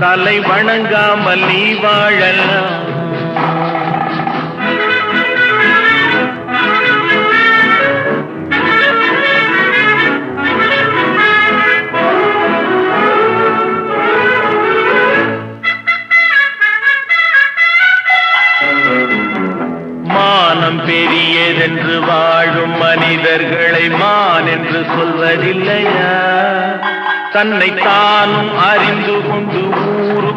தலை வணங்காமல் நீ வாழலாம் பெரியதென்று வாழும் மனிதர்களை மான் என்று சொல்வதில்லையா? தன்னை தானும் அறிந்து கொண்டு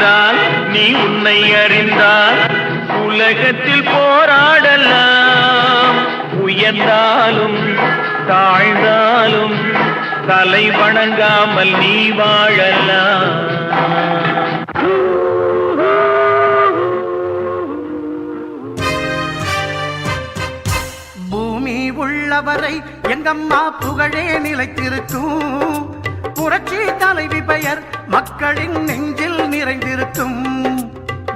அறிந்தால் நீ உன்னை அறிந்தால் உலகத்தில் போராடலாம். உயர்ந்தாலும் தாழ்ந்தாலும் தலை வணங்காமல் நீ வாழலாம். பூமி உள்ளவரை எங்கம்மா புகழே நிலைத்திருக்கும். புரட்சி தலைவி பெயர் மக்களின் நெஞ்சில் நிறைந்திருக்கும்.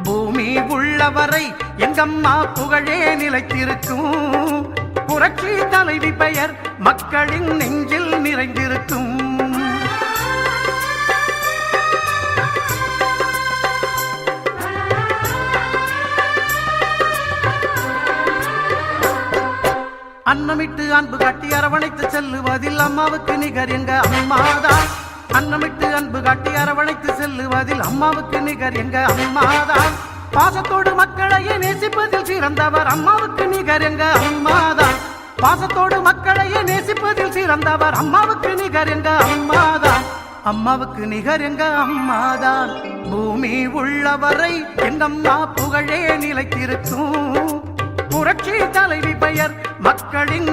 பூமி உள்ளவரை எங்கம்மா புகழே நிலைத்திருக்கும். புரட்சி தலைவி பெயர் மக்களின் நெஞ்சில் நிறைந்திருக்கும். அன்னமிட்டு அன்பு கட்டி அரவணைத்து செல்லுவதில் அம்மாவுக்கு நிகர் எங்க அம்மாதான். அன்னமிட்டு அன்பு காட்டி அரவணைத்து செல்லுவதில் அம்மாவுக்கு நிகர் எங்க அம்மாதான். பாசத்தோடு மக்களையே நேசிப்பதில் சிறந்தவர் அம்மாவுக்கு நிகர் எங்க அம்மாதான். பாசத்தோடு மக்களையே நேசிப்பதில் சிறந்தவர் அம்மாவுக்கு நிகர் எங்க அம்மாதான். அம்மாவுக்கு நிகர் எங்க அம்மாதான். பூமி உள்ளவரை எங்கம்மா புகழே நிலைத்திருக்கும். புரட்சி தலைவி பெயர் மக்களின்